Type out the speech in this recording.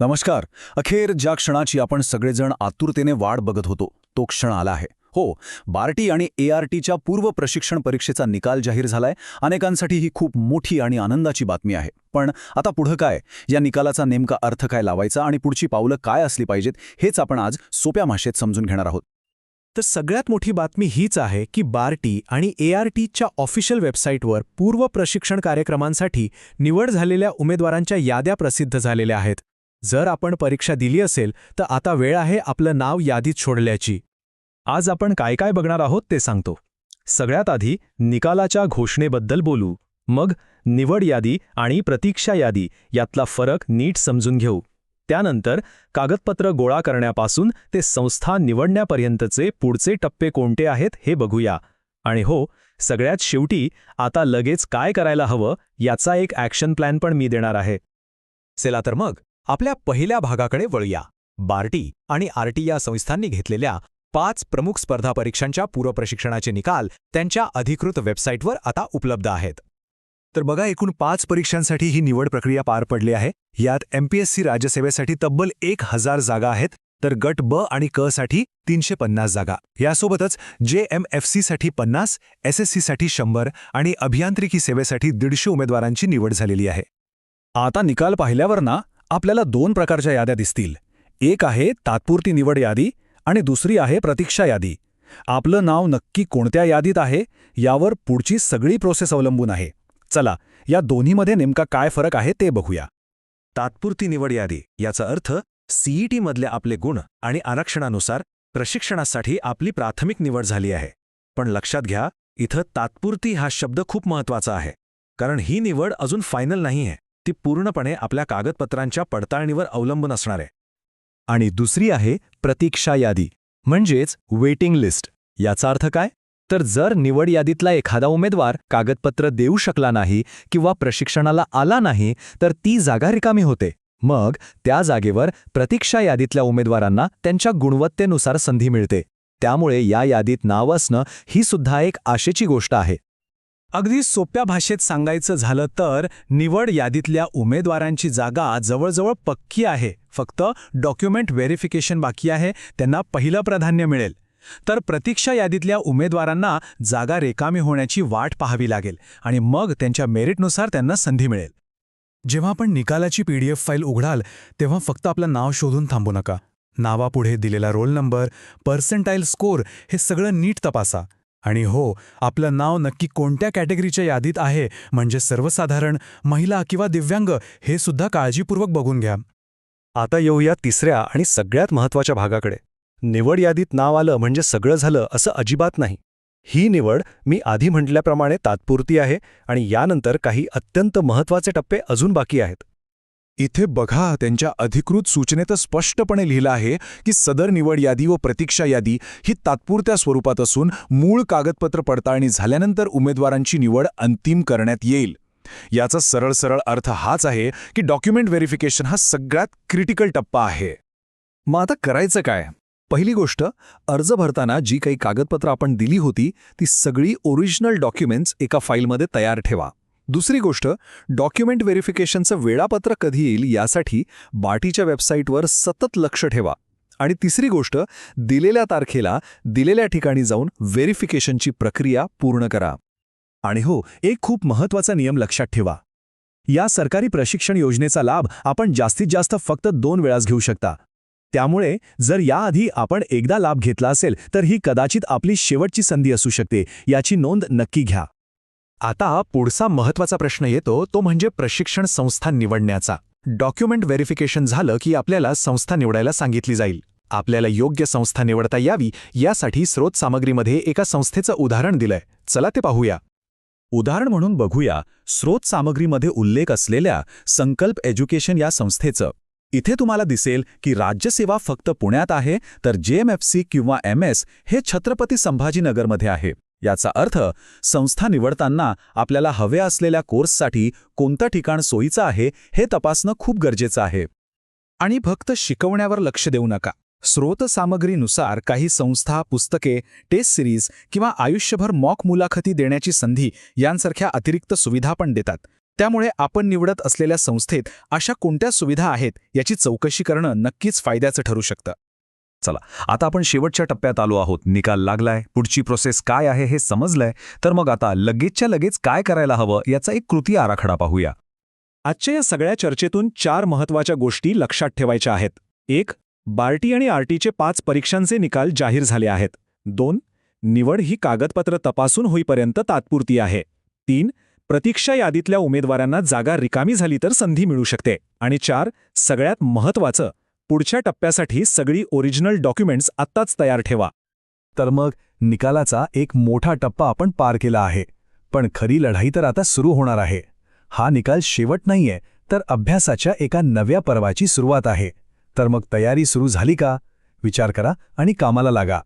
नमस्कार. अखेर ज्या क्षणाची आपण सगळेजण आतुरतेने वाट बघत होतो तो क्षण आला आहे. हो बार्टी आणि ए आर टीच्या पूर्व प्रशिक्षण परीक्षेचा निकाल जाहीर झालाय. अनेकांसाठी ही खूप मोठी आणि आनंदाची बातमी आहे. पण आता पुढं काय? या निकालाचा नेमका अर्थ काय लावायचा आणि पुढची पावलं काय असली पाहिजेत हेच आपण आज सोप्या भाषेत समजून घेणार आहोत. तर सगळ्यात मोठी बातमी हीच आहे की बार्टी आणि ए आर टीच्या ऑफिशियल वेबसाईटवर पूर्व प्रशिक्षण कार्यक्रमांसाठी निवड झालेल्या उमेदवारांच्या याद्या प्रसिद्ध झालेल्या आहेत. जर आपण परीक्षा दिली असेल तर आता वेळ आहे आपलं नाव यादीत सोडल्याची. आज आपण काय काय बघणार आहोत ते सांगतो. सगळ्यात आधी निकालाच्या घोषणेबद्दल बोलू. मग निवड यादी आणि प्रतीक्षा यादी यातला फरक नीट समजून घेऊ. त्यानंतर कागदपत्र गोळा करण्यापासून ते संस्था निवडण्यापर्यंतचे पुढचे टप्पे कोणते आहेत हे बघूया. आणि हो सगळ्यात शेवटी आता लगेच काय करायला हवं याचा एक ॲक्शन प्लॅन पण मी देणार आहे. चला तर मग. आपल्या पहिल्या भागाकडे वळूया. बार्टी आणि आरटी या संस्थांनी घेतलेल्या पाच प्रमुख स्पर्धा परीक्षांच्या पूर्वप्रशिक्षणाचे निकाल त्यांच्या अधिकृत वेबसाईटवर आता उपलब्ध आहेत. तर बघा एकूण पाच परीक्षांसाठी ही निवड प्रक्रिया पार पडली आहे. यात एमपीएससी राज्यसेवेसाठी तब्बल एक हजार जागा आहेत तर गट ब आणि क साठी तीनशे पन्नास जागा. यासोबतच जे एम एफसाठी पन्नास एस एससाठी शंभर आणि अभियांत्रिकी सेवेसाठी दीडशे उमेदवारांची निवड झालेली आहे. आता निकाल पाहिल्यावर ना आपल्याला दोन प्रकारच्या याद्या दिसतील. एक आहे तात्पुरती निवड यादी आणि दुसरी आहे प्रतीक्षा यादी. आपलं नाव नक्की कोणत्या यादीत आहे यावर पुढची सगळी प्रोसेस अवलंबून आहे. चला या दोन्हीमध्ये नेमका काय फरक आहे ते बघूया. तात्पुरती निवड यादी याचा अर्थ सीईटीमधले आपले गुण आणि आरक्षणानुसार प्रशिक्षणासाठी आपली प्राथमिक निवड झाली आहे. पण लक्षात घ्या इथं तात्पुरती हा शब्द खूप महत्त्वाचा आहे. कारण ही निवड अजून फायनल नाही आहे. ती पूर्णपणे आपल्या कागदपत्रांच्या पडताळणीवर अवलंबून असणार आहे. आणि दुसरी आहे प्रतीक्षा यादी म्हणजेच वेटिंग लिस्ट याचा अर्थ काय? तर जर निवड यादीतला एखादा उमेदवार कागदपत्र देऊ शकला नाही किंवा प्रशिक्षणाला आला नाही तर ती जागा रिकामी होते. मग त्या जागेवर प्रतीक्षा यादीतल्या उमेदवारांना त्यांच्या गुणवत्तेनुसार संधी मिळते. त्यामुळे या यादीत नाव असणं ही सुद्धा एक आशेची गोष्ट आहे. अगदी सोप्या भाषेत सांगायचं झालं तर निवड यादीतल्या उमेदवारांची जागा जवळजवळ पक्की आहे. फक्त डॉक्युमेंट व्हेरिफिकेशन बाकी आहे. त्यांना पहिलं प्राधान्य मिळेल. तर प्रतीक्षा यादीतल्या उमेदवारांना जागा रेकामी होण्याची वाट पाहावी लागेल आणि मग त्यांच्या मेरिटनुसार त्यांना संधी मिळेल. जेव्हा आपण निकालाची पीडीएफ फाईल उघडाल तेव्हा फक्त आपलं नाव शोधून थांबू नका. नावापुढे दिलेला रोल नंबर पर्सेंटाईल स्कोर हे सगळं नीट तपासा. आणि हो आपलं नाव नक्की कोणत्या कॅटेगरीच्या यादीत आहे? म्हणजे सर्वसाधारण महिला किंवा दिव्यांग हे सुद्धा काळजीपूर्वक बघून घ्या. आता येऊया तिसऱ्या आणि सगळ्यात महत्त्वाच्या भागाकडे. निवड यादीत नाव आलं म्हणजे सगळं झालं असं अजिबात नाही. ही निवड मी आधी म्हटल्याप्रमाणे तात्पुरती आहे आणि यानंतर काही अत्यंत महत्त्वाचे टप्पे अजून बाकी आहेत. इथे बघा त्यांच्या अधिकृत सूचनेत स्पष्टपणे लिहिलं आहे की सदर निवड यादी व प्रतीक्षा यादी ही तात्पुरत्या स्वरूपात असून मूळ कागदपत्र पडताळणी झाल्यानंतर उमेदवारांची निवड अंतिम करण्यात येईल. याचा सरळ सरळ अर्थ हाच आहे की डॉक्युमेंट व्हेरिफिकेशन हा सगळ्यात क्रिटिकल टप्पा आहे. मग आता करायचं काय? पहिली गोष्ट अर्ज भरताना जी काही कागदपत्र आपण दिली होती ती सगळी ओरिजिनल डॉक्युमेंट्स एका फाईलमध्ये तयार ठेवा. दुसरी गोष्ट डॉक्युमेंट व्हेरिफिकेशनचं वेळापत्र कधी येईल यासाठी बाटीच्या वेबसाईटवर सतत लक्ष ठेवा. आणि तिसरी गोष्ट दिलेल्या तारखेला दिलेल्या ठिकाणी जाऊन व्हेरिफिकेशनची प्रक्रिया पूर्ण करा. आणि हो एक खूप महत्त्वाचा नियम लक्षात ठेवा. या सरकारी प्रशिक्षण योजनेचा लाभ आपण जास्तीत जास्त फक्त दोन वेळास घेऊ शकता. त्यामुळे जर याआधी आपण एकदा लाभ घेतला असेल तर ही कदाचित आपली शेवटची संधी असू शकते याची नोंद नक्की घ्या. आता पुढचा महत्त्वाचा प्रश्न येतो तो म्हणजे प्रशिक्षण संस्था निवडण्याचा. डॉक्युमेंट व्हेरिफिकेशन झालं की आपल्याला संस्था निवडायला सांगितली जाईल. आपल्याला योग्य संस्था निवडता यावी यासाठी स्रोत सामग्रीमध्ये एका संस्थेचं उदाहरण दिलंय. चला ते पाहूया. उदाहरण म्हणून बघूया स्रोत सामग्रीमध्ये उल्लेख असलेल्या संकल्प एज्युकेशन या संस्थेचं. इथे तुम्हाला दिसेल की राज्यसेवा फक्त पुण्यात आहे तर जेएमएफसी किंवा एम एस हे छत्रपती संभाजीनगरमध्ये आहे. याचा अर्थ संस्था निवडताना आपल्याला हवे असलेल्या कोर्ससाठी कोणतं ठिकाण सोयीचं आहे हे तपासणं खूप गरजेचं आहे. आणि फक्त शिकवण्यावर लक्ष देऊ नका. स्रोत सामग्रीनुसार काही संस्था पुस्तके टेस्ट सिरीज किंवा आयुष्यभर मॉक मुलाखती देण्याची संधी यांसारख्या अतिरिक्त सुविधा पण देतात. त्यामुळे आपण निवडत असलेल्या संस्थेत अशा कोणत्या सुविधा आहेत याची चौकशी करणं नक्कीच फायद्याचं ठरू शकतं. चला आता आपण शेवटच्या टप्प्यात आलो आहोत. निकाल लागलाय. पुढची प्रोसेस काय आहे हे समजलंय. तर मग आता लगेचच्या लगेच काय करायला हवं याचा एक कृती आराखडा पाहूया. आजच्या या सगळ्या चर्चेतून चार महत्त्वाच्या गोष्टी लक्षात ठेवायच्या आहेत. एक बार्टी आणि आरटीचे पाच परीक्षांचे निकाल जाहीर झाले आहेत. दोन निवड ही कागदपत्र तपासून होईपर्यंत तात्पुरती आहे. तीन प्रतीक्षा यादीतल्या उमेदवारांना जागा रिकामी झाली तर संधी मिळू शकते. आणि चार सगळ्यात महत्वाचं पुढच्या टप्प्यासाठी सगळी ओरिजिनल डॉक्युमेंट्स आत्ताच तयार ठेवा. तर मग निकालाचा एक मोठा टप्पा आपण पार केला आहे. पण खरी लढाई तर आता सुरू होणार आहे. हा निकाल शेवट नाहीये तर अभ्यासाच्या एका नव्या पर्वाची सुरुवात आहे. तर मग तयारी सुरू झाली का? विचार करा आणि कामाला लागा.